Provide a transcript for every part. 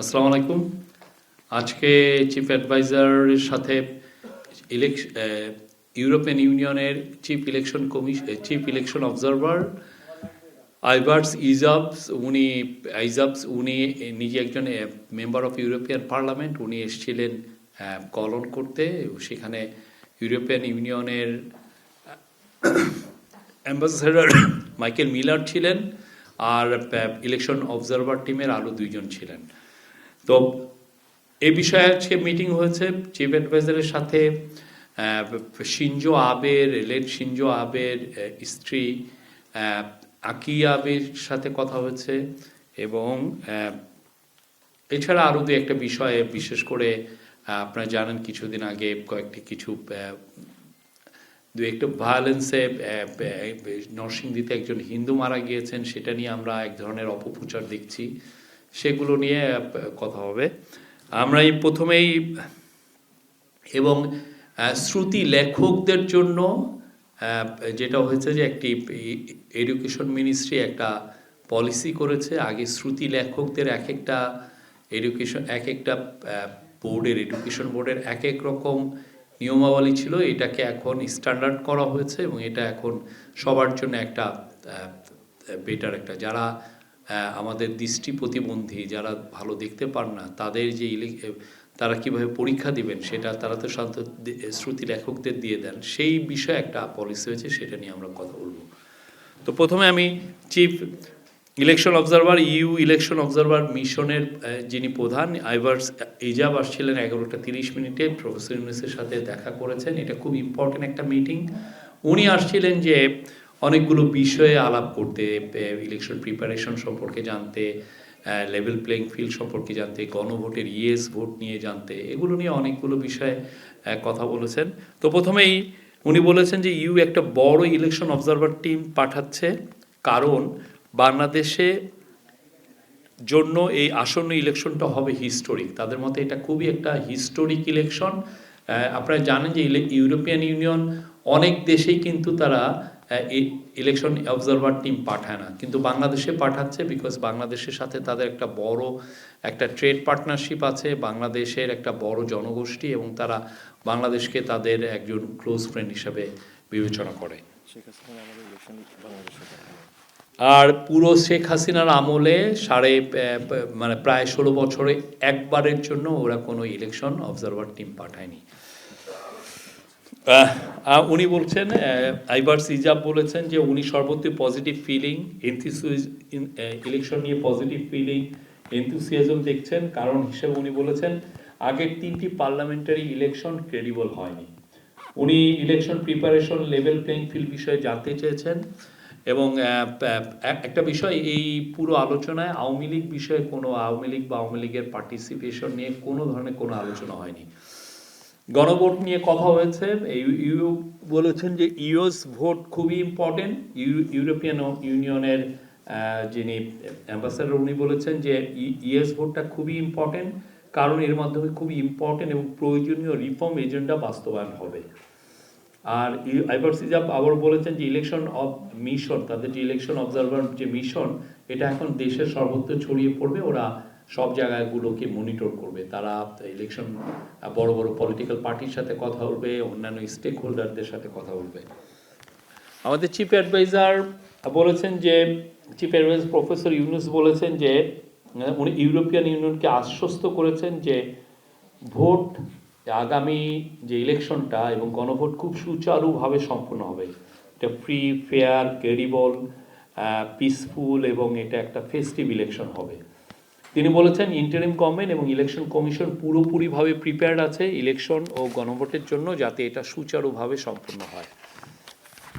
আসসালামু আলাইকুম। আজকে চিফ অ্যাডভাইজারের সাথে ইলেকশন ইউরোপিয়ান ইউনিয়নের chief election commission chief election observer Ivars Ijabs উনি আইজাবস উনি নিজে একজন মেম্বার অফ ইউরোপিয়ান পার্লামেন্ট উনি এসেছিলেন কলন করতে। সেখানে ইউরোপিয়ান ইউনিয়নের অ্যাম্বাসেডার মাইকেল মিলার ছিলেন আর ইলেকশন অবজারভার টিমের আরও দুইজন ছিলেন। তো এই বিষয়ে আজকে মিটিং হয়েছে চিফ অ্যাডভাইজারের সাথে শিনজো আবের লেট শিনজো আবের স্ত্রী আকি আবের সাথে কথা হয়েছে এবং এছাড়া আরও দু একটা বিষয়ে বিশেষ করে আপনারা জানেন কিছুদিন আগে কয়েকটি কিছু দু একটা ভায়োলেন্সে নরসিংদীতে একজন হিন্দু মারা গিয়েছেন, সেটা নিয়ে আমরা এক ধরনের অপপ্রচার দেখছি। সেগুলো নিয়ে কথা হবে। আমরা এই প্রথমেই, এবং শ্রুতি লেখকদের জন্য যেটা হয়েছে যে একটি এডুকেশন মিনিস্ট্রি একটা পলিসি করেছে। আগে শ্রুতি লেখকদের এক একটা এডুকেশন, এক একটা বোর্ডের, এডুকেশন বোর্ডের এক এক রকম নিয়মাবলী ছিল। এটাকে এখন স্ট্যান্ডার্ড করা হয়েছে এবং এটা এখন সবার জন্য একটা বেটার একটা, যারা আমাদের দৃষ্টি প্রতিবন্ধী যারা ভালো দেখতে পান না, তাদের যে তারা কীভাবে পরীক্ষা দিবেন সেটা তারা তো শান্ত শ্রুতি লেখকদের দিয়ে দেন। সেই বিষয়ে একটা পলিসি হয়েছে সেটা নিয়ে আমরা কথা বলব। তো প্রথমে আমি chief election observer EU election observer মিশনের যিনি প্রধান আইভার্স ইজাব আসছিলেন এগারোটা তিরিশ মিনিটে প্রফেসর ইউনুসের সাথে দেখা করেছেন। এটা খুব ইম্পর্টেন্ট একটা মিটিং উনি আসছিলেন যে অনেকগুলো বিষয়ে আলাপ করতে ইলেকশন প্রিপারেশন সম্পর্কে জানতে লেভেল প্লেইং ফিল্ড সম্পর্কে জানতে, গণভোটের ইয়েস ভোট নিয়ে জানতে, এগুলো নিয়ে অনেকগুলো বিষয়ে কথা বলেছেন। তো প্রথমেই উনি বলেছেন যে ইউ একটা বড় ইলেকশন অবজারভার টিম পাঠাচ্ছে, কারণ বাংলাদেশে জন্য এই আসন্ন ইলেকশনটা হবে হিস্টোরিক তাদের মতে এটা খুবই একটা হিস্টোরিক ইলেকশন আপনারা জানেন যে ইউরোপিয়ান ইউনিয়ন অনেক দেশেই কিন্তু তারা ইলেকশন অবজারভার টিম পাঠায় না। কিন্তু বাংলাদেশে পাঠাচ্ছে বিকজ বাংলাদেশের সাথে তাদের একটা বড় একটা ট্রেড পার্টনারশিপ আছে বাংলাদেশের একটা বড় জনগোষ্ঠী এবং তারা বাংলাদেশকে তাদের একজন ক্লোজ ফ্রেন্ড হিসাবে বিবেচনা করে। আর পুরো শেখ হাসিনার আমলে সাড়ে মানে প্রায় ষোলো বছরে একবারের জন্য ওরা কোনো ইলেকশন অবজারভার টিম পাঠায়নি। উনি বলছেন আইবার্স ইজাব বলেছেন যে উনি সর্বত্র পজিটিভ ফিলিং ইলেকশন নিয়ে পজিটিভ ফিলিং এনথুসিয়াজম দেখছেন। কারণ হিসেবে উনি বলেছেন আগের তিনটি পার্লামেন্টারি ইলেকশন ক্রেডিবল হয়নি। উনি election preparation level playing field বিষয়ে জানতে চেয়েছেন এবং একটা বিষয়, এই পুরো আলোচনায় আওয়ামী লীগ বিষয়ে কোনো, আওয়ামী লীগ বা আওয়ামী লীগের পার্টিসিপেশন নিয়ে কোনো ধরনের কোনো আলোচনা হয়নি। গণভোট নিয়ে কথা হয়েছে। ইউ- বলেছেন যে ইউএস ভোট খুবই ইম্পর্টেন্ট ইউরোপিয়ান ইউনিয়নের যিনি অ্যাম্বাসাডার উনি বলেছেন যে ইউএস ভোটটা খুবই ইম্পর্টেন্ট কারণ এর মাধ্যমে খুবই ইম্পর্টেন্ট এবং প্রয়োজনীয় রিফর্ম এজেন্ডা বাস্তবায়ন হবে। আর আইভার্স ইজাব আবার বলেছেন যে ইলেকশন অব মিশন তাদের যে ইলেকশন অবজারভার যে মিশন এটা এখন দেশের সর্বত্র ছড়িয়ে পড়বে। ওরা সব জায়গাগুলোকে মনিটর করবে। তারা ইলেকশন বড় বড় পলিটিক্যাল পার্টির সাথে কথা বলবে, অন্যান্য স্টেক হোল্ডারদের সাথে কথা বলবে। আমাদের চিফ অ্যাডভাইজার বলেছেন যে চিফ অ্যাডভাইজার প্রফেসর ইউনুস বলেছেন যে, উনি ইউরোপিয়ান ইউনিয়নকে আশ্বস্ত করেছেন যে, ভোট আগামী যে ইলেকশনটা এবং গণভোট খুব সুচারুভাবে সম্পন্ন হবে। এটা ফ্রি ফেয়ার ক্রেডিবল পিসফুল এবং এটা একটা ফেস্টিভ ইলেকশন হবে। তিনি বলেছেন ইন্টারিম গভর্নমেন্ট এবং ইলেকশন কমিশন পুরোপুরিভাবে প্রিপেয়ার্ড আছে ইলেকশন ও গণভোটের জন্য যাতে এটা সুচারুভাবে সম্পন্ন হয়।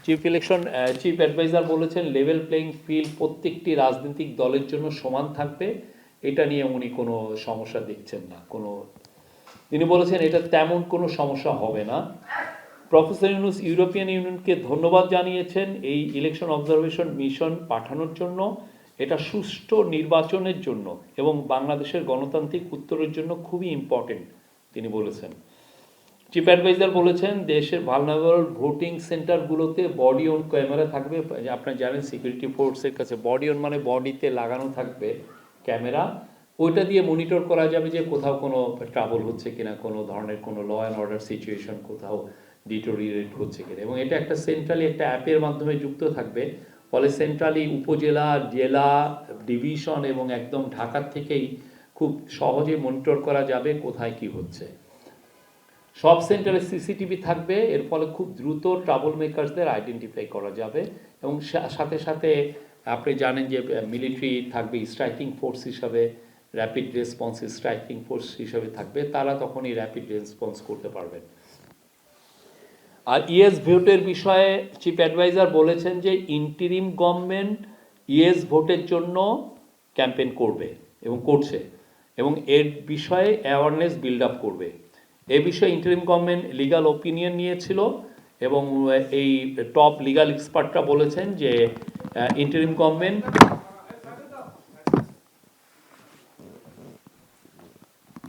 চিফ ইলেকশন চিফ অ্যাডভাইজার বলেছেন লেভেল প্লেইং ফিল্ড প্রত্যেকটি রাজনৈতিক দলের জন্য সমান থাকবে। এটা নিয়ে উনি কোনো সমস্যা দেখছেন না, কোনো তিনি বলেছেন, এটা তেমন কোনো সমস্যা হবে না। প্রফেসর ইউনুস ইউরোপিয়ান ইউনিয়নকে ধন্যবাদ জানিয়েছেন এই ইলেকশন অবজারভেশন মিশন পাঠানোর জন্য। এটা সুষ্ঠু নির্বাচনের জন্য এবং বাংলাদেশের গণতান্ত্রিক উত্তরের জন্য খুবই ইম্পর্টেন্ট তিনি বলেছেন। চিফ অ্যাডভাইজার বলেছেন, দেশের ভালনারেবল ভোটিং সেন্টারগুলোতে বডি অন ক্যামেরা থাকবে। আপনারা জানেন সিকিউরিটি ফোর্সের কাছে বডি অন মানে বডিতে লাগানো থাকবে ক্যামেরা ওইটা দিয়ে মনিটর করা যাবে যে কোথাও কোনো ট্রাবল হচ্ছে কিনা, কোনো ধরনের কোনো ল অ্যান্ড অর্ডার সিচুয়েশন কোথাও ডিটোরিয়েট হচ্ছে কিনা। এবং এটা একটা সেন্ট্রালি একটা অ্যাপের মাধ্যমে যুক্ত থাকবে। ফলে সেন্ট্রালি উপজেলা, জেলা, ডিভিশন এবং একদম ঢাকার থেকেই খুব সহজে মনিটর করা যাবে কোথায় কি হচ্ছে। সব সেন্টারে সিসিটিভি থাকবে, এর ফলে খুব দ্রুত ট্রাবল মেকারসদের আইডেন্টিফাই করা যাবে এবং সাথে সাথে আপনি জানেন যে মিলিটারি থাকবে স্ট্রাইকিং ফোর্স হিসাবে র্যাপিড রেসপন্স স্ট্রাইকিং ফোর্স হিসাবে থাকবে, তারা তখনই র্যাপিড রেসপন্স করতে পারবেন। আর ইএস ভোটের বিষয়ে চিফ অ্যাডভাইজার বলেছেন যে ইন্টিরিম গভর্নমেন্ট ইএস ভোটের জন্য ক্যাম্পেইন করবে এবং করছে এবং এর বিষয়ে অ্যাওয়ারনেস বিল্ড আপ করবে। এ বিষয়ে ইন্টারিম গভর্নমেন্ট লিগাল ওপিনিয়ন নিয়েছিল এবং এই টপ লিগাল এক্সপার্টরা বলেছেন যে ইন্টারিম গভর্নমেন্ট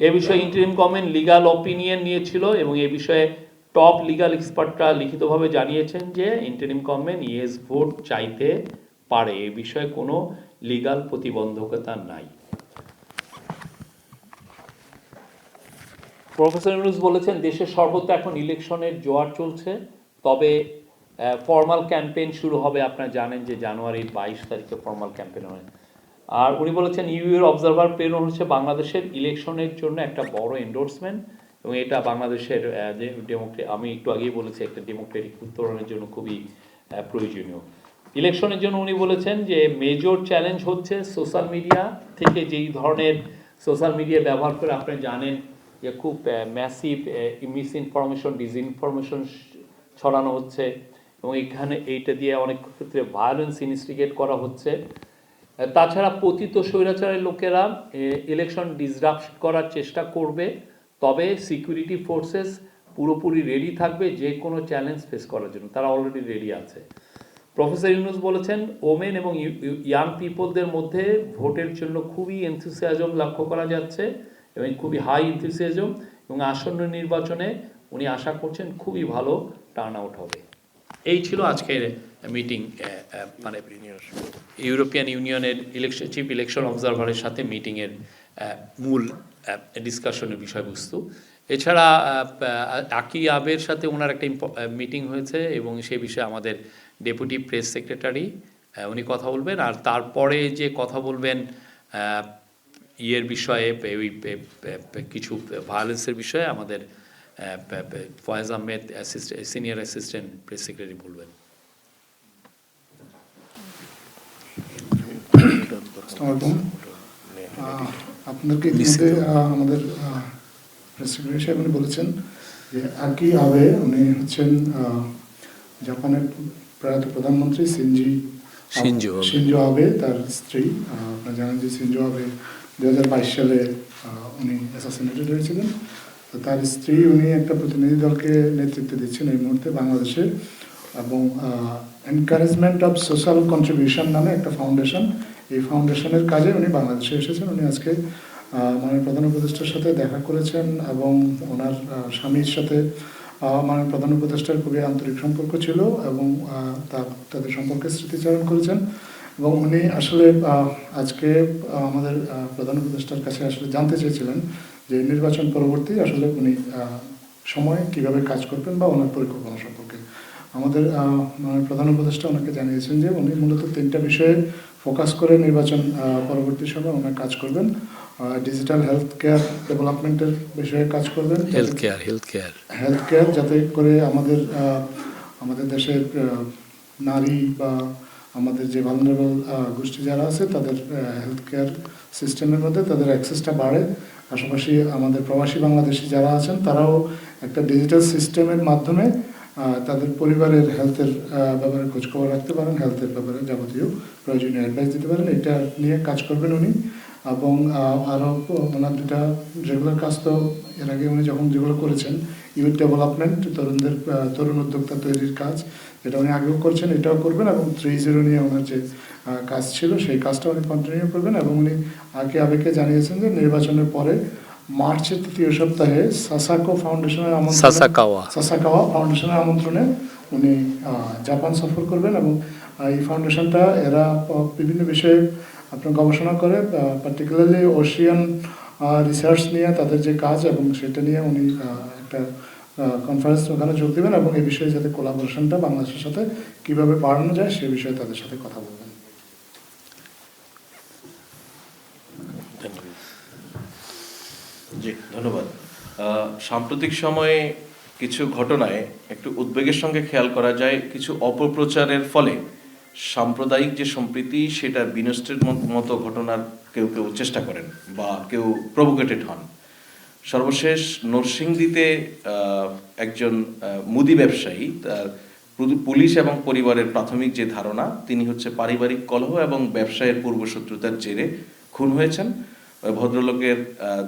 এ বিষয়ে ইন্টারিম গভর্নমেন্ট লিগাল ওপিনিয়ন নিয়েছিল এবং এ বিষয়ে টপ লিগাল এক্সপার্টরা লিখিতভাবে জানিয়েছেন যে ইন্টারিম গভর্নমেন্ট ইয়েস ভোট চাইতে পারে। এ বিষয়ে কোনো লিগাল প্রতিবন্ধকতা নাই। প্রফেসর ইউনুস বলেছেন, দেশের সর্বত্র এখন ইলেকশনের জোয়ার চলছে, তবে ফর্মাল ক্যাম্পেইন শুরু হবে। আপনারা জানেন যে জানুয়ারির বাইশ তারিখে ফর্মাল ক্যাম্পেইন হয়। আর উনি বলেছেন, ইউএর অবজারভার প্রেরণ হচ্ছে বাংলাদেশের ইলেকশনের জন্য একটা বড় এন্ডোর্সমেন্ট এবং এটা বাংলাদেশের ডেমোক্রে আমি একটু আগেই বলেছি, একটা ডেমোক্রেটিক উত্তরণের জন্য খুবই প্রয়োজনীয়। ইলেকশনের জন্য উনি বলেছেন যে মেজর চ্যালেঞ্জ হচ্ছে সোশ্যাল মিডিয়া থেকে যেই ধরনের সোশ্যাল মিডিয়া ব্যবহার করে আপনি জানেন যে খুব ম্যাসিভ মিস ইনফরমেশন ডিসইনফরমেশন ছড়ানো হচ্ছে এবং এখানে এইটা দিয়ে অনেক ক্ষেত্রে ভায়োলেন্স ইনস্টিগেট করা হচ্ছে। তাছাড়া পতিত স্বৈরাচারের লোকেরা ইলেকশন ডিসরাপ্ট করার চেষ্টা করবে। তবে সিকিউরিটি ফোর্সেস পুরোপুরি রেডি থাকবে যে কোনো চ্যালেঞ্জ ফেস করার জন্য। তারা অলরেডি রেডি আছে। প্রফেসর ইউনুস বলেছেন, ওমেন এবং ইয়াং পিপলদের মধ্যে ভোটের জন্য খুবই এনথুসিয়াজম লক্ষ্য করা যাচ্ছে এবং খুবই হাই এনথুসিয়াজম এবং আসন্ন নির্বাচনে উনি আশা করছেন খুবই ভালো টার্ন আউট হবে। এই ছিল আজকের মিটিং মানে ইউরোপিয়ান ইউনিয়নের ইলেকশন চিফ ইলেকশন অবজারভারের সাথে মিটিংয়ের মূল ডিসকাশনের বিষয়বস্তু। এছাড়া আকি আবের সাথে ওনার একটা মিটিং হয়েছে এবং সে বিষয়ে আমাদের ডেপুটি প্রেস সেক্রেটারি উনি কথা বলবেন। আর তারপরে যে কথা বলবেন ইয়ের বিষয়ে ওই কিছু ভায়োলেন্সের বিষয়ে আমাদের আহ, Foyez Ahmed senior assistant press secretary বলবেন। আসসালামু আলাইকুম। আপনাদেরকে আমাদের প্রেস সেক্রেটারি সাহেব উনি বলেছেন যে আকি আবে উনি হচ্ছেন জাপানের প্রয়াত প্রধানমন্ত্রী সিনজি। সিনজো আবে। তার স্ত্রী। আপনারা জানেন যে সিনজো আবে দু হাজার বাইশ সালে উনি অ্যাসাসিনেটেড হয়েছিলেন। তো তার স্ত্রী উনি একটা প্রতিনিধি দলকে নেতৃত্ব দিচ্ছেন এই মুহূর্তে বাংলাদেশে এবং এনকারেজমেন্ট অফ সোশ্যাল কন্ট্রিবিউশন নামে একটা ফাউন্ডেশন এই ফাউন্ডেশনের কাজে উনি বাংলাদেশে এসেছেন। উনি আজকে মাননীয় প্রধান উপদেষ্টার সাথে দেখা করেছেন এবং ওনার স্বামীর সাথে মাননীয় প্রধান উপদেষ্টার খুবই আন্তরিক সম্পর্ক ছিল এবং তাদের সম্পর্কে স্মৃতিচারণ করেছেন এবং উনি আসলে আজকে আমাদের প্রধান উপদেষ্টার কাছে আসলে জানতে চেয়েছিলেন যে নির্বাচন পরবর্তী আসলে উনি সময় কীভাবে কাজ করবেন বা ওনার পরিকল্পনা সম্পর্কে। আমাদের প্রধান উপদেষ্টা ওনাকে জানিয়েছেন যে উনি মূলত তিনটা বিষয়ে ফোকাস করে নির্বাচন পরবর্তী সময় ওনার কাজ করবেন। ডিজিটাল হেলথ কেয়ার ডেভেলপমেন্টের বিষয়ে কাজ করবেন। Health care health care health care যাতে করে আমাদের আমাদের দেশের নারী বা আমাদের যে ভালনারেবল গোষ্ঠী যারা আছে তাদের হেলথ কেয়ার সিস্টেমের মধ্যে তাদের অ্যাক্সেসটা বাড়ে। পাশাপাশি আমাদের প্রবাসী বাংলাদেশি যারা আছেন তারাও একটা ডিজিটাল সিস্টেমের মাধ্যমে তাদের পরিবারের হেলথের ব্যাপারে খোঁজখবর রাখতে পারেন হেলথের ব্যাপারে যাবতীয় প্রয়োজনীয় অ্যাডভাইস দিতে পারেন, এটা নিয়ে কাজ করবেন উনি। এবং আরও ওনার দুটা রেগুলার কাজ তো এর আগে উনি যখন যেগুলো করেছেন ইউথ ডেভেলপমেন্ট তরুণদের তরুণ উদ্যোক্তা তৈরির কাজ যেটা উনি আগেও করছেন, এটাও করবেন এবং থ্রি জিরো নিয়ে ওনার যে কাজ ছিল, সেই কাজটা উনি কন্টিনিউ করবেন এবং উনি আগে আবেগে জানিয়েছেন যে নির্বাচনের পরে মার্চের তৃতীয় সপ্তাহে সাসাকো ফাউন্ডেশনের আমন্ত্রণে সাসাকাওয়া। সাসাকাওয়া ফাউন্ডেশনের আমন্ত্রণে উনি জাপান সফর করবেন এবং এই ফাউন্ডেশনটা এরা বিভিন্ন বিষয়ে আপনার গবেষণা করে পার্টিকুলারলি ওশিয়ান রিসার্চ নিয়ে তাদের যে কাজ এবং সেটা নিয়ে উনি একটা কনফারেন্স ওখানে যোগ দেবেন এবং এই বিষয়ে যাতে কোলাবোরেশনটা বাংলাদেশের সাথে কীভাবে বাড়ানো যায় সে বিষয়ে তাদের সাথে কথা বলবেন ধন্যবাদ জি, ধন্যবাদ। সাম্প্রতিক সময়ে কিছু ঘটনায় একটু উদ্বেগের সঙ্গে খেয়াল করা যায়, কিছু অপপ্রচারের ফলে সাম্প্রদায়িক যে সম্প্রীতি, সেটা বিনষ্টের মত- ঘটনার কেউ কেউ চেষ্টা করেন বা কেউ প্রভোকেটেড হন। সর্বশেষ নরসিংদীতে একজন মুদি ব্যবসায়ী, তার পুলিশ এবং পরিবারের প্রাথমিক যে ধারণা, তিনি হচ্ছে পারিবারিক কলহ এবং ব্যবসায়ের পূর্বশত্রুতার জেরে খুন হয়েছেন। ভদ্রলোকের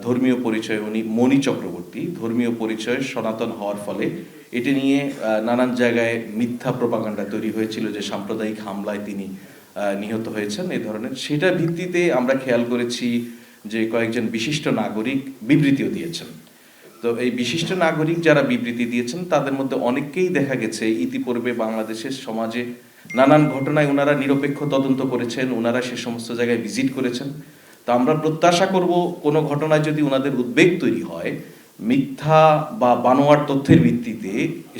ধর্মীয় পরিচয়, উনি মণি চক্রবর্তী, ধর্মীয় পরিচয় সনাতন হওয়ার ফলে এটি নিয়ে নানান জায়গায় মিথ্যা প্রপাগান্ডা তৈরি হয়েছিল যে সাম্প্রদায়িক হামলায় তিনি নিহত হয়েছেন এই ধরনের। সেটার ভিত্তিতে আমরা খেয়াল করেছি যে কয়েকজন বিশিষ্ট নাগরিক বিবৃতিও দিয়েছেন। তো এই বিশিষ্ট নাগরিক যারা বিবৃতি দিয়েছেন, তাদের মধ্যে অনেককেই দেখা গেছে। ইতিপূর্বে বাংলাদেশের সমাজে নানান ঘটনায় ওনারা নিরপেক্ষ তদন্ত করেছেন ওনারা সে সমস্ত জায়গায় ভিজিট করেছেন। তো আমরা প্রত্যাশা করব কোনো ঘটনায় যদি ওনাদের উদ্বেগ তৈরি হয়, মিথ্যা বা বানোয়ার তথ্যের ভিত্তিতে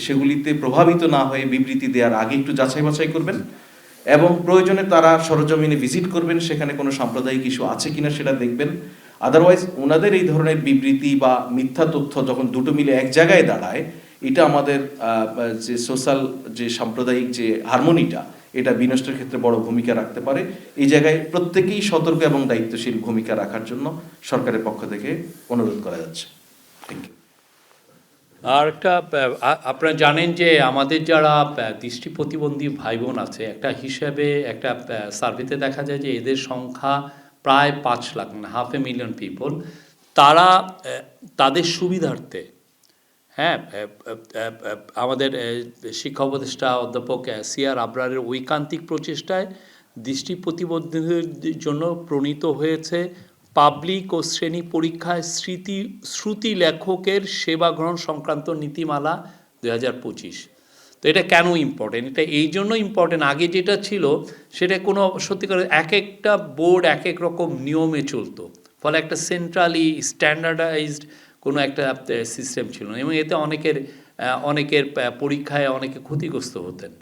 সেগুলিতে প্রভাবিত না হয়ে বিবৃতি দেওয়ার আগে একটু যাচাই বাছাই করবেন এবং প্রয়োজনে তারা সরজমিনে ভিজিট করবেন, সেখানে কোনো সাম্প্রদায়িক ইস্যু আছে কিনা সেটা দেখবেন। আদারওয়াইজ ওনাদের এই ধরনের বিবৃতি বা মিথ্যা তথ্য যখন দুটো মিলে এক জায়গায় দাঁড়ায়, এটা আমাদের যে সোশ্যাল যে সাম্প্রদায়িক যে হারমোনিটা এটা বিনষ্টের ক্ষেত্রে বড় ভূমিকা রাখতে পারে। এই জায়গায় প্রত্যেকেই সতর্ক এবং দায়িত্বশীল ভূমিকা রাখার জন্য সরকারের পক্ষ থেকে অনুরোধ করা যাচ্ছে। থ্যাংক ইউ আর একটা আপনারা জানেন যে আমাদের যারা দৃষ্টি প্রতিবন্ধী ভাই বোন আছে, একটা হিসাবে একটা সার্ভেতে দেখা যায় যে এদের সংখ্যা প্রায় পাঁচ লাখ মানে হাফ এ মিলিয়ন পিপল তারা তাদের সুবিধার্থে হ্যাঁ আমাদের শিক্ষা উপদেষ্টা অধ্যাপক সি আর আবরারের ঐকান্তিক প্রচেষ্টায় দৃষ্টি প্রতিবন্ধীদের জন্য প্রণীত হয়েছে পাবলিক ও শ্রেণি পরীক্ষায় স্মৃতি, শ্রুতি লেখকের সেবা গ্রহণ সংক্রান্ত নীতিমালা দুই হাজার পঁচিশ। তো এটা কেন ইম্পর্টেন্ট এটা এই জন্য ইম্পর্টেন্ট আগে যেটা ছিল, সেটা কোনো সত্যিকার এক একটা বোর্ড এক এক রকম নিয়মে চলতো। ফলে একটা সেন্ট্রালি স্ট্যান্ডার্ডাইজড কোনো একটা সিস্টেম ছিল না। এবং এতে অনেকের অনেকের পরীক্ষায় অনেকে ক্ষতিগ্রস্ত হতেন।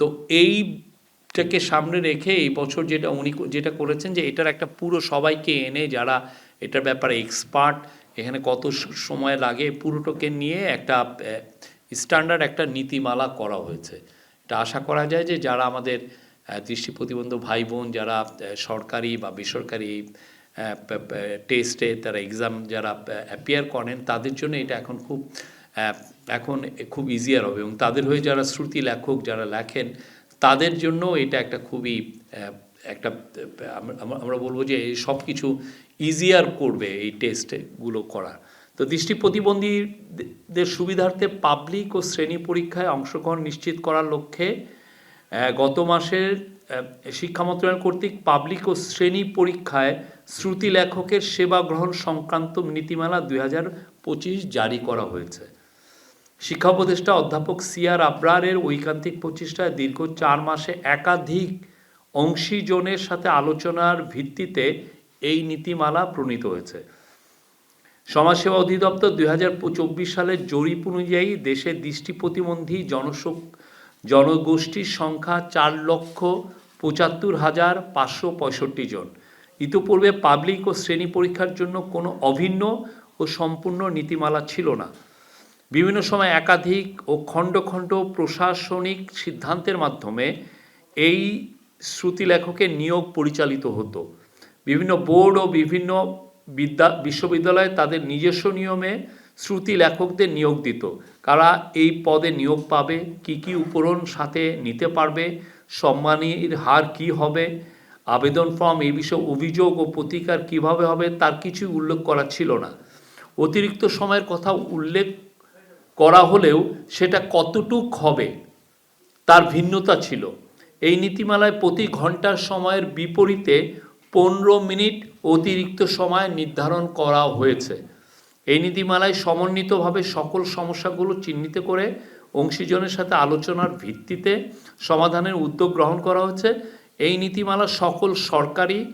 তো এইটাকে সামনে রেখে এই বছর যেটা উনি যেটা করেছেন যে এটার একটা পুরো সবাইকে এনে, যারা এটার ব্যাপারে এক্সপার্ট এখানে কত সময় লাগে, পুরোটাকে নিয়ে একটা স্ট্যান্ডার্ড একটা নীতিমালা করা হয়েছে। এটা আশা করা যায় যে যারা আমাদের দৃষ্টি প্রতিবন্ধ ভাই বোন, যারা সরকারি বা বেসরকারি টেস্টে তারা এক্সাম যারা অ্যাপিয়ার করেন, তাদের জন্য এটা এখন খুব এখন খুব ইজিয়ার হবে। এবং তাদের হয়ে যারা শ্রুতি লেখক, যারা লেখেন, তাদের জন্য এটা একটা খুবই একটা আমরা- বলব যে সব কিছু ইজিয়ার করবে এই টেস্টগুলো করা। তো দৃষ্টি প্রতিবন্ধীদের সুবিধার্থে পাবলিক ও শ্রেণি পরীক্ষায় অংশগ্রহণ নিশ্চিত করার লক্ষ্যে গত মাসের শিক্ষা মন্ত্রণালয় কর্তৃক পাবলিক ও শ্রেণি পরীক্ষায় শ্রুতি লেখকের সেবা গ্রহণ সংক্রান্ত নীতিমালা দুই হাজার পঁচিশ জারি করা হয়েছে। শিক্ষা উপদেষ্টা অধ্যাপক সিআর আবরারের ঐকান্তিক প্রচেষ্টায় দীর্ঘ চার মাসে একাধিক অংশীজনের সাথে আলোচনার ভিত্তিতে এই নীতিমালা প্রণীত হয়েছে। সমাজসেবা অধিদপ্তর দুই হাজার চব্বিশ সালের জরিপ অনুযায়ী দেশে দৃষ্টি প্রতিবন্ধী জনসং জনগোষ্ঠীর সংখ্যা চার লক্ষ পঁচাত্তর হাজার পাঁচশো পঁয়ষট্টি জন। ইতিপূর্বে পাবলিক ও শ্রেণি পরীক্ষার জন্য কোনো অভিন্ন ও সম্পূর্ণ নীতিমালা ছিল না। বিভিন্ন সময় একাধিক ও খণ্ড খণ্ড প্রশাসনিক সিদ্ধান্তের মাধ্যমে এই শ্রুতি লেখকের নিয়োগ পরিচালিত হতো। বিভিন্ন বোর্ড ও বিভিন্ন বিদ্যা, বিশ্ববিদ্যালয় তাদের নিজস্ব নিয়মে শ্রুতি লেখকদের নিয়োগ দিত। কারা এই পদে নিয়োগ পাবে, কি কি উপরণ সাথে নিতে পারবে, সম্মানীর হার কি হবে আবেদন ফর্ম এই বিষয়ে অভিযোগ ও প্রতিকার কীভাবে হবে তার কিছু উল্লেখ করা ছিল না। অতিরিক্ত সময়ের কথা উল্লেখ করা হলেও সেটা কতটুক হবে তার ভিন্নতা ছিল। এই নীতিমালায় প্রতি ঘণ্টার সময়ের বিপরীতে পনেরো মিনিট অতিরিক্ত সময় নির্ধারণ করা হয়েছে। এই নীতিমালায় সমন্বিতভাবে সকল সমস্যাগুলো চিহ্নিত করে অংশীজনের সাথে আলোচনার ভিত্তিতে সমাধানের উদ্যোগ গ্রহণ করা হচ্ছে এই নীতিমালা সকল সরকারি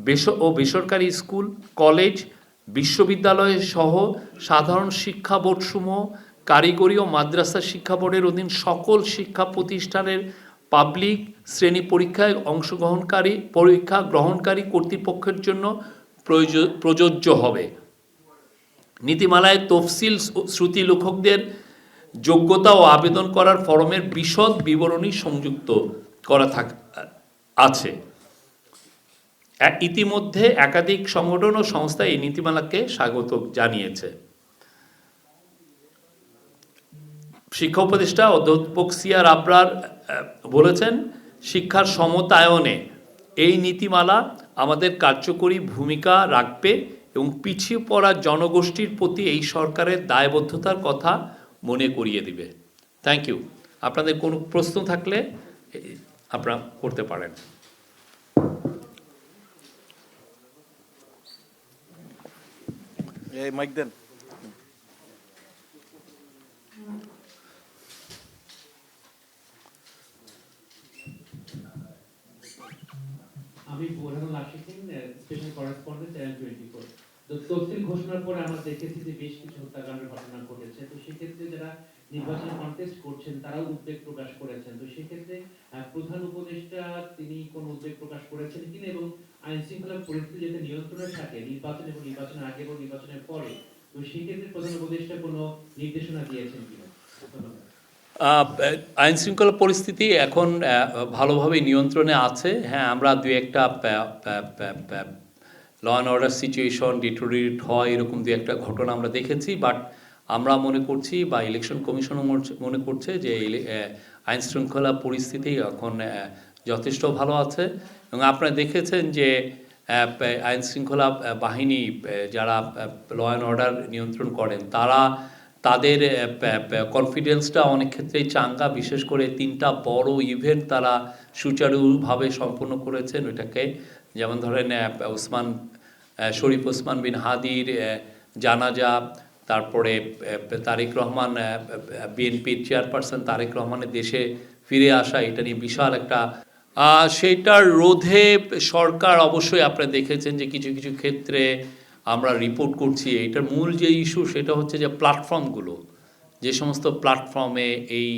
বেস ও বেসরকারি স্কুল, কলেজ, বিশ্ববিদ্যালয় সহ সাধারণ শিক্ষা বোর্ডসমূহ, কারিগরি ও মাদ্রাসা শিক্ষা বোর্ডের অধীন সকল শিক্ষা প্রতিষ্ঠানের পাবলিক শ্রেণি পরীক্ষায় অংশগ্রহণকারী, পরীক্ষা গ্রহণকারী কর্তৃপক্ষের জন্য প্রয়োজ- প্রযোজ্য হবে। নীতিমালায় তফসিল শ্রুতি লেখকদের যোগ্যতা ও আবেদন করার ফরমের বিশদ বিবরণী সংযুক্ত করা থাক আছে। ইতিমধ্যে একাধিক সংগঠন ও সংস্থা এই নীতিমালাকে স্বাগত জানিয়েছে। শিক্ষা উপদেষ্টা অধ্যাপক সিয়ার আবরার বলেছেন, শিক্ষার সমতায়নে এই নীতিমালা আমাদের কার্যকরী ভূমিকা রাখবে এবং পিছিয়ে পড়া জনগোষ্ঠীর প্রতি এই সরকারের দায়বদ্ধতার কথা মনে করিয়ে দিবে। থ্যাংক ইউ আপনাদের কোনো প্রশ্ন থাকলে আপনারা করতে পারেন। এই মাইক দেন। আমি Borhanul Ashikin special correspondent channel twenty four তো তফসিল ঘোষণার পরে আমরা দেখেছি যে বেশ কিছু হত্যাকাণ্ডের ঘটনা ঘটেছে। তো সেক্ষেত্রে যারা নির্বাচনে কন্টেস্ট করছেন, তারাও উদ্বেগ প্রকাশ করেছেন। তো সেক্ষেত্রে প্রধান উপদেষ্টা তিনি কোন উদ্বেগ প্রকাশ করেছেন কিনা এবং আইন শৃঙ্খলা পরিস্থিতি যাতে নিয়ন্ত্রণে থাকে, নির্বাচন এবং নির্বাচনের আগে এবং নির্বাচনের পরে, তো সেক্ষেত্রে প্রধান উপদেষ্টা কোনো নির্দেশনা দিয়েছেন কিনা? ধন্যবাদ। আইন শৃঙ্খলা পরিস্থিতি এখন ভালোভাবে নিয়ন্ত্রণে আছে। হ্যাঁ আমরা দু একটা law and order situation deteriorate হয়, এরকম দু একটা ঘটনা আমরা দেখেছি বাট আমরা মনে করছি বা ইলেকশন কমিশনও মনে- করছে যে আইন শৃঙ্খলা পরিস্থিতি এখন যথেষ্ট ভালো আছে। এবং আপনারা দেখেছেন যে আইন শৃঙ্খলা বাহিনী যারা ল অ্যান্ড অর্ডার নিয়ন্ত্রণ করেন, তারা তাদের কনফিডেন্সটা অনেক ক্ষেত্রেই চাঙ্গা। বিশেষ করে তিনটা বড় ইভেন্ট তারা সুচারুভাবে সম্পন্ন করেছেন, ওইটাকে যেমন ধরেন ওসমান শরীফ ওসমান বিন হাদির জানাজা তারপরে তারেক রহমান বিএনপির চেয়ারপারসন তারেক রহমানের দেশে ফিরে আসা এটা নিয়ে বিশাল একটা আহ, সেইটার রোধে সরকার অবশ্যই আপনারা দেখেছেন যে কিছু কিছু ক্ষেত্রে আমরা রিপোর্ট করছি। এটার মূল যে ইস্যু সেটা হচ্ছে যে প্ল্যাটফর্মগুলো। যে সমস্ত প্ল্যাটফর্মে এই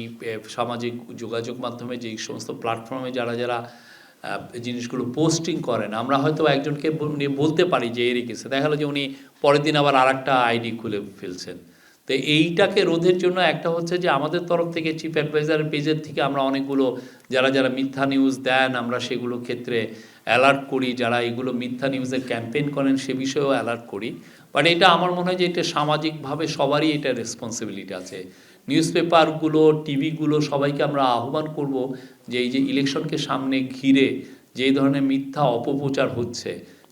সামাজিক যোগাযোগ মাধ্যমে যে সমস্ত প্ল্যাটফর্মে যারা যারা জিনিসগুলো পোস্টিং করেন। আমরা হয়তো একজনকে বলতে পারি যে এরই কিছু দেখা গেলো যে উনি পরের দিন আবার আর একটা আইডি খুলে ফেলছেন। তো এইটাকে রোধের জন্য একটা হচ্ছে যে আমাদের তরফ থেকে চিফ অ্যাডভাইজারের পেজের থেকে আমরা অনেকগুলো, যারা যারা মিথ্যা নিউজ দেন, আমরা সেগুলো ক্ষেত্রে অ্যালার্ট করি। যারা এগুলো মিথ্যা নিউজের ক্যাম্পেইন করেন, সে বিষয়েও অ্যালার্ট করি। বাট এটা আমার মনে হয় যে এটা সামাজিকভাবে সবারই এটা রেসপন্সিবিলিটি আছে। নিউজ পেপারগুলো টিভিগুলো সবাইকে আমরা আহ্বান করব যে এই যে ইলেকশনকে সামনে ঘিরে যে ধরনের মিথ্যা অপপ্রচার হচ্ছে,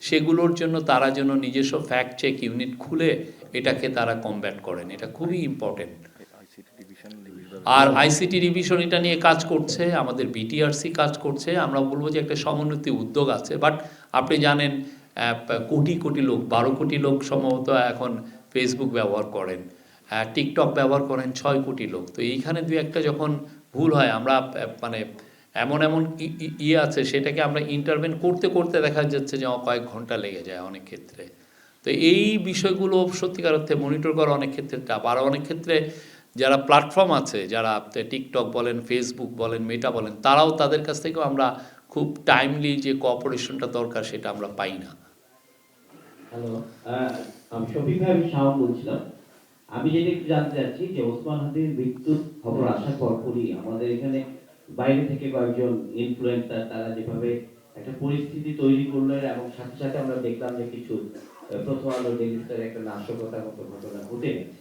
সেগুলোর জন্য তারা যেন নিজস্ব ফ্যাক্ট চেক ইউনিট খুলে এটাকে তারা কমব্যাট করেন। এটা খুবই ইম্পর্টেন্ট আর আইসিটি ডিভিশন এটা নিয়ে কাজ করছে, আমাদের বিটিআরসি কাজ করছে, আমরা বলব যে একটা সমন্বিত উদ্যোগ আছে বাট আপনি জানেন কোটি কোটি লোক, বারো কোটি লোক সম্ভবত এখন ফেসবুক ব্যবহার করেন। টিকটক ব্যবহার করেন ছয় কোটি লোক। তো এইখানে দুই একটা যখন ভুল হয়, আমরা মানে এমন এমন ইয়ে আছে, সেটাকে আমরা ইন্টারভেন করতে করতে দেখা যাচ্ছে যে কয়েক ঘণ্টা লেগে যায় অনেক ক্ষেত্রে। তো এই বিষয়গুলো সত্যিকার অর্থে মনিটর করা অনেক ক্ষেত্রে টাপ আর অনেক ক্ষেত্রে যারা প্ল্যাটফর্ম আছে, যারা টিকটক বলেন ফেসবুক বলেন মেটা বলেন, তারাও তাদের কাছ থেকেও আমরা খুব টাইমলি যে কোঅপারেশনটা দরকার, সেটা আমরা পাই না। হ্যালো আমি শফিক ভাই শাওন বলছিলাম আমি যেটা একটু জানতে চাচ্ছি যে ওসমান হাদির মৃত্যুর খবর আসার পরপরই আমাদের এখানে বাইরে থেকে কয়েকজন ইনফ্লুয়েন্সার তারা যেভাবে একটা পরিস্থিতি তৈরি করলেন এবং সাথে সাথে আমরা দেখলাম যে কিছু প্রথম আলো ডেলি স্টারে একটা নাশকতার মতো ঘটনা ঘটে গেছে।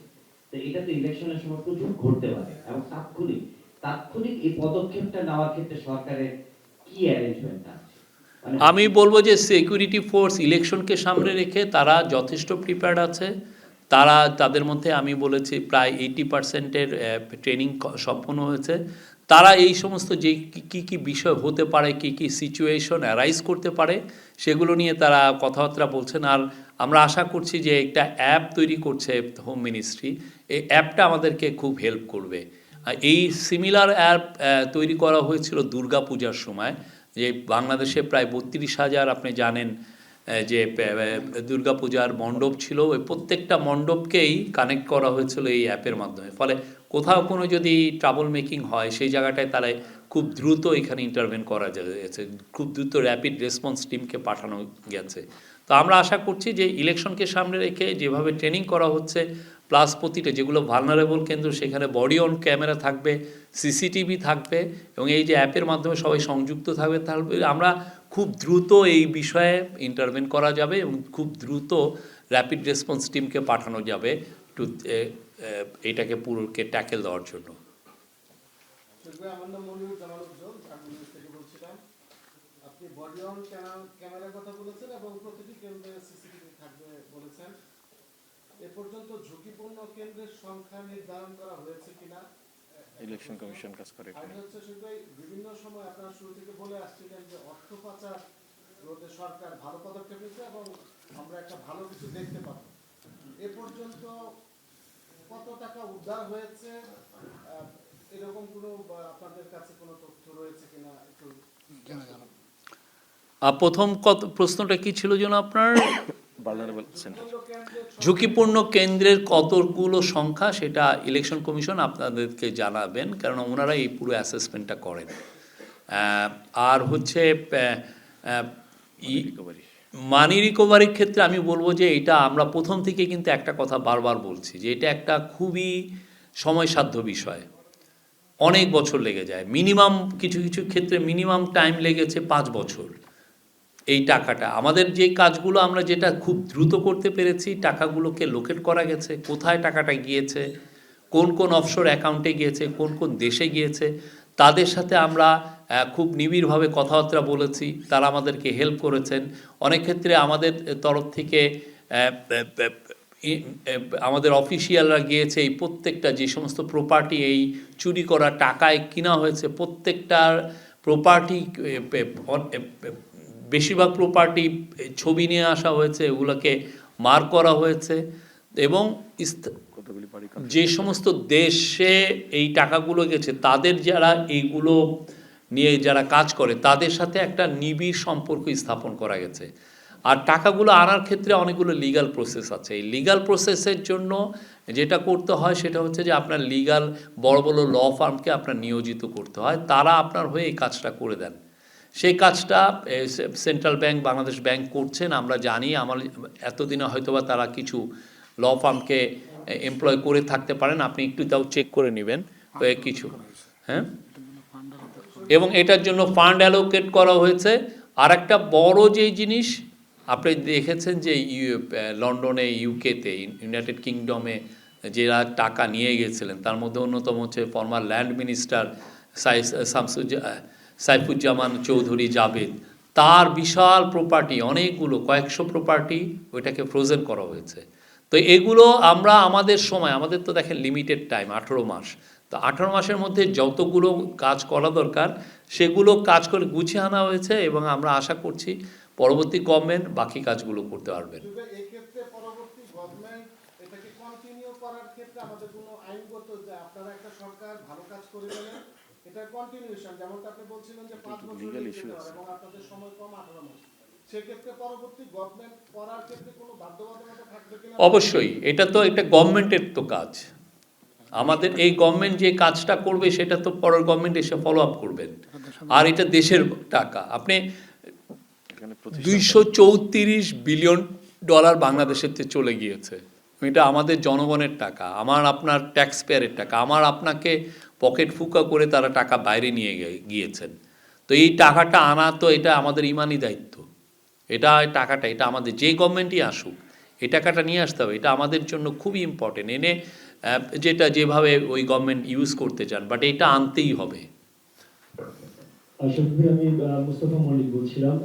তো এটা তো ইলেকশনের সময় প্রচুর ঘটতে পারে এবং তাৎক্ষণিক তাৎক্ষণিক এই পদক্ষেপটা নেওয়ার ক্ষেত্রে সরকারের কি অ্যারেঞ্জমেন্ট আছে? মানে আমি বলব যে সিকিউরিটি ফোর্স ইলেকশনকে সামনে রেখে তারা যথেষ্ট প্রিপেয়ার্ড আছে। তারা তাদের মধ্যে আমি বলেছি প্রায় এইটি পার্সেন্টের ট্রেনিং সম্পন্ন হয়েছে। তারা এই সমস্ত যে কি- কি বিষয় হতে পারে, কি কি সিচুয়েশন অ্যারাইজ করতে পারে, সেগুলো নিয়ে তারা কথাবার্তা বলছেন। আর আমরা আশা করছি যে একটা অ্যাপ তৈরি করছে হোম মিনিস্ট্রি এই অ্যাপটা আমাদেরকে খুব হেল্প করবে। এই সিমিলার অ্যাপ তৈরি করা হয়েছিল দুর্গা পূজার সময়। যে বাংলাদেশে প্রায় বত্রিশ হাজার, আপনি জানেন যে দুর্গাপূজার মণ্ডপ ছিল, ওই প্রত্যেকটা মণ্ডপকেই কানেক্ট করা হয়েছিল এই অ্যাপের মাধ্যমে। ফলে কোথাও কোনো যদি ট্রাবল মেকিং হয়, সেই জায়গাটায় তাহলে খুব দ্রুত এখানে ইন্টারভেন করা গেছে খুব দ্রুত র্যাপিড রেসপন্স টিমকে পাঠানো গেছে। তো আমরা আশা করছি যে ইলেকশনকে সামনে রেখে যেভাবে ট্রেনিং করা হচ্ছে প্লাস প্রতিটা যেগুলো ভালনারেবল কেন্দ্র, সেখানে বডি অন ক্যামেরা থাকবে সিসিটিভি থাকবে, এবং এই যে অ্যাপের মাধ্যমে সবাই সংযুক্ত থাকবে, তাহলে আমরা খুব দ্রুত এই বিষয়ে ইন্টারভেন করা যাবে এবং খুব দ্রুত র্যাপিড রেসপন্স টিমকে পাঠানো যাবে টু এইটাকে পুরোকে ট্যাকেল দেওয়ার জন্য। এ পর্যন্ত ঝুঁকিপূর্ণ কেন্দ্রের সংখ্যা নির্ধারণ করা হয়েছে কিনা ইলেকশন কমিশন কাজ করে শুধু বিভিন্ন সময় আপনারা শুরু থেকে বলে আসছিলেন যে অর্থ পাচার রোধে সরকার ভালো পদক্ষেপ নিচ্ছে এবং আমরা একটা ভালো কিছু দেখতে পাবো। এ পর্যন্ত কত টাকা উদ্ধার হয়েছে? এরকম কোনো বা আপনাদের কাছে কোনো তথ্য রয়েছে কিনা একটু জানা জানা। আর প্রথম কত প্রশ্নটা কি ছিল যেন আপনার? সেন্টার ঝুঁকিপূর্ণ কেন্দ্রের কতগুলো সংখ্যা সেটা ইলেকশন কমিশন আপনাদেরকে জানাবেন কারণ ওনারা এই পুরো অ্যাসেসমেন্টটা করেন। আর হচ্ছে মানি রিকভারির ক্ষেত্রে আমি বলব যে এটা আমরা প্রথম থেকে কিন্তু একটা কথা বারবার বলছি যে এটা একটা খুবই সময়সাধ্য বিষয়। অনেক বছর লেগে যায়। মিনিমাম কিছু কিছু ক্ষেত্রে মিনিমাম টাইম লেগেছে পাঁচ বছর। এই টাকাটা। আমাদের যে কাজগুলো আমরা যেটা খুব দ্রুত করতে পেরেছি, টাকাগুলোকে লোকেট করা গেছে, কোথায় টাকাটা গিয়েছে, কোন কোন অফশোর অ্যাকাউন্টে গিয়েছে, কোন কোন দেশে গিয়েছে, তাদের সাথে আমরা খুব নিবিড়ভাবে কথাবার্তা বলেছি, তারা আমাদেরকে হেল্প করেছেন। অনেক ক্ষেত্রে আমাদের তরফ থেকে আমাদের অফিসিয়ালরা গিয়েছে এই প্রত্যেকটা যে সমস্ত প্রপার্টি এই চুরি করা টাকায় কিনা হয়েছে, প্রত্যেকটার প্রপার্টি বেশিরভাগ প্রপার্টি ছবি নিয়ে আসা হয়েছে এগুলোকে মার করা হয়েছে এবং যে সমস্ত দেশে এই টাকাগুলো গেছে তাদের যারা এইগুলো নিয়ে যারা কাজ করে তাদের সাথে একটা নিবিড় সম্পর্ক স্থাপন করা গেছে। আর টাকাগুলো আনার ক্ষেত্রে অনেকগুলো লিগ্যাল প্রসেস আছে। এই লিগ্যাল প্রসেসের জন্য যেটা করতে হয় সেটা হচ্ছে যে আপনার লিগাল বড় বড় ল ফার্মকে আপনার নিয়োজিত করতে হয়। তারা আপনার হয়ে এই কাজটা করে দেন। সেই কাজটা সেন্ট্রাল ব্যাংক, বাংলাদেশ ব্যাংক করছেন, আমরা জানি, আমার এতদিনে হয়তোবা তারা কিছু ল ফার্মকে এমপ্লয় করে থাকতে পারেন, আপনি একটু তাও চেক করে নেবেন কিছু। হ্যাঁ? এবং এটার জন্য ফান্ড অ্যালোকেট করা হয়েছে। আর একটা বড় যেই জিনিস, আপনি দেখেছেন যে ইউ- লন্ডনে, ইউকেতে, ইউনাইটেড কিংডমে যারা টাকা নিয়ে গেছিলেন, তার মধ্যে অন্যতম হচ্ছে former land minister Saifuzzaman Chowdhury Javed, তার বিশাল প্রপার্টি অনেকগুলো, কয়েকশো প্রপার্টি ওইটাকে ফ্রোজেন করা হয়েছে। তো এগুলো আমরা আমাদের সময়, আমাদের তো দেখেন লিমিটেড টাইম আঠেরো মাস। তো আঠেরো মাসের মধ্যে যতগুলো কাজ করা দরকার, সেগুলো কাজ করে গুছিয়ে আনা হয়েছে এবং আমরা আশা করছি পরবর্তী গভর্নমেন্ট বাকি কাজগুলো করতে পারবেন আমাদের কোনো আইনগত যে আপনারা একটা সরকার ভালো কাজ করে এটা কন্টিনিউশন যেমনটা আপনি বলছিলেন যে পাঁচ বছর। এবং আপনাদের সময় কম আঠারো মাস। সেক্ষেত্রে পরবর্তী গভর্নমেন্ট করার ক্ষেত্রে কোনো বাধ্যবাধকতা থাকবে কিনা? অবশ্যই এটা তো একটা গভর্নমেন্টের তো কাজ। আমাদের এই গভর্নমেন্ট যে কাজটা করবে সেটা তো পরের গভর্নমেন্ট এসে ফলো আপ করবেন। আর এটা দেশের টাকা। আপনি দুইশো চৌত্রিশ বিলিয়ন ডলার বাংলাদেশের থেকে চলে গিয়েছে। এটা আমাদের জনগণের টাকা আমার আপনার ট্যাক্স পেয়ারের টাকা আমার আপনাকে পকেট ফুকা করে তারা টাকা বাইরে নিয়ে গিয়েছেন। তো এই টাকাটা আনা তো এটা আমাদের ইমানি দায়িত্ব। এটা টাকাটা, এটা আমাদের, যে গভর্নমেন্টই আসুক, এই টাকাটা নিয়ে আসতে হবে। এটা আমাদের জন্য খুবই ইম্পর্টেন্ট এনে যেটা যেভাবে ওই গভর্নমেন্ট ইউজ করতে চান বাট এটা আনতেই হবে। আমি মুস্তফা মল্লিক বলছিলাম।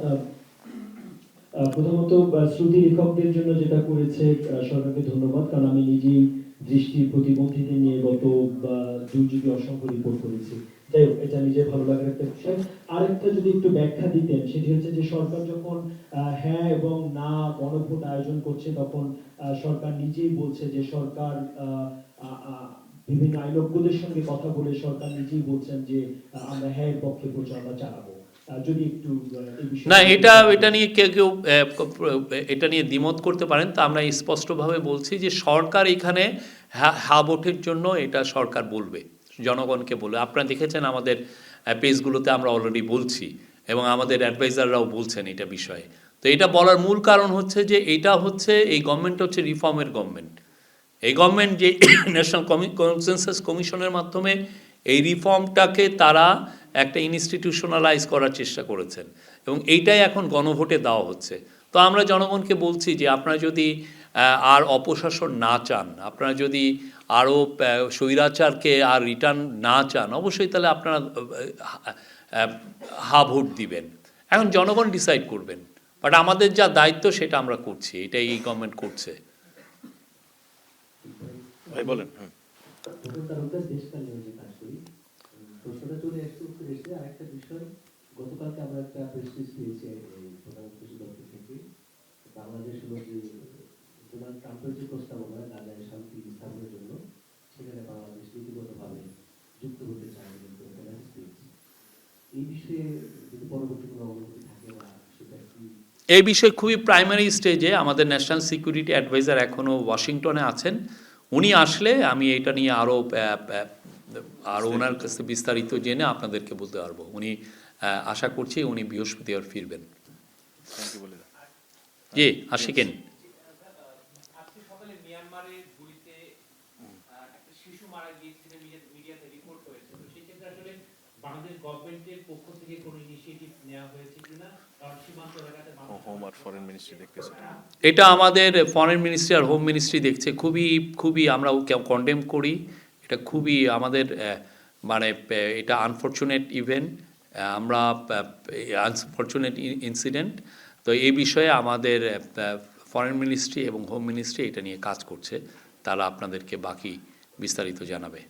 প্রথমত শ্রুতি লেখকদের জন্য যেটা করেছে সরকারকে ধন্যবাদ। কারণ আমি নিজেই দৃষ্টি প্রতিবন্ধীদের নিয়ে গত দুর্যোগে অসংখ্য রিপোর্ট করেছি। যাই হোক, এটা নিজে ভালো লাগার একটা বিষয়। আরেকটা যদি একটু ব্যাখ্যা দিতেন, সেটি হচ্ছে যে সরকার যখন হ্যাঁ এবং না গণভোট আয়োজন করছে, তখন সরকার নিজেই বলছে যে সরকার বিভিন্ন আইনজ্ঞদের সঙ্গে কথা বলে সরকার নিজেই বলছেন যে আমরা হ্যাঁ পক্ষে প্রচারণা চালাবো। না এটা এটা নিয়ে কেউ কেউ এটা নিয়ে দ্বিমত করতে পারেন। তা আমরা স্পষ্টভাবে বলছি যে সরকার এখানে হা ভোটের জন্য এটা সরকার বলবে জনগণকে বলবে। আপনারা দেখেছেন আমাদের পেজগুলোতে আমরা অলরেডি বলছি এবং আমাদের অ্যাডভাইজাররাও বলছেন এটা বিষয়ে। তো এটা বলার মূল কারণ হচ্ছে যে এটা হচ্ছে এই গভর্নমেন্ট হচ্ছে রিফর্মের গভর্নমেন্ট এই গভর্নমেন্ট যে ন্যাশনাল কনসেনসাস কমিশনের মাধ্যমে এই রিফর্মটাকে তারা একটা ইনস্টিটিউশনালাইজ করার চেষ্টা করেছেন। এবং এইটাই এখন গণভোটে দেওয়া হচ্ছে। তো আমরা জনগণকে বলছি যে আপনারা যদি আহ, আর অপশাসন না চান আপনারা যদি আরও স্বৈরাচারকে আর রিটার্ন না চান অবশ্যই তাহলে আপনারা হা ভোট দিবেন। এখন জনগণ ডিসাইড করবেন। বাট আমাদের যা দায়িত্ব সেটা আমরা করছি এটাই এই গভর্নমেন্ট করছে। ভাই বলেন। হুম। প্রথম তারকা দেশকাল নিয়ে যে কাজ করি উম, প্রশ্নটা চলে এসছে উত্তর এসছে আরেকটা বিষয়, গতকালকে আমরা একটা প্রেসক্রিপ্ট পেয়েছি এই প্রধানমন্ত্রী দপ্তর থেকে। বাংলাদেশ হলো যে ডোনাল্ড ট্রাম্পের যে প্রস্তাবনা, গাজায় শান্তি স্থাপনের জন্য, সেখানে বাংলাদেশ নীতিগতভাবে যুক্ত হতে চায় কিন্তু একটা এই বিষয়ে যদি পরবর্তী কোনো অগ্রগতি থাকে বা সেটা কি? এই বিষয়ে খুবই প্রাইমারি স্টেজে আমাদের ন্যাশনাল সিকিউরিটি অ্যাডভাইজার এখনও ওয়াশিংটনে আছেন। উনি আসলে আমি এটা নিয়ে আরও আরও ওনার কাছে বিস্তারিত জেনে আপনাদেরকে বলতে পারব। উনি আশা করছি উনি বৃহস্পতিবার ফিরবেন। জি আশিকেন। আর দেখতেছে। এটা আমাদের ফরেন মিনিস্ট্রি আর হোম মিনিস্ট্রি দেখছে। খুবই খুবই আমরা কন্ডেম করি। এটা খুবই আমাদের মানে এটা আনফর্চুনেট ইভেন্ট আমরা আনফর্চুনেট ইনসিডেন্ট তো এই বিষয়ে আমাদের ফরেন মিনিস্ট্রি এবং হোম মিনিস্ট্রি এটা নিয়ে কাজ করছে, তারা আপনাদেরকে বাকি বিস্তারিত জানাবে।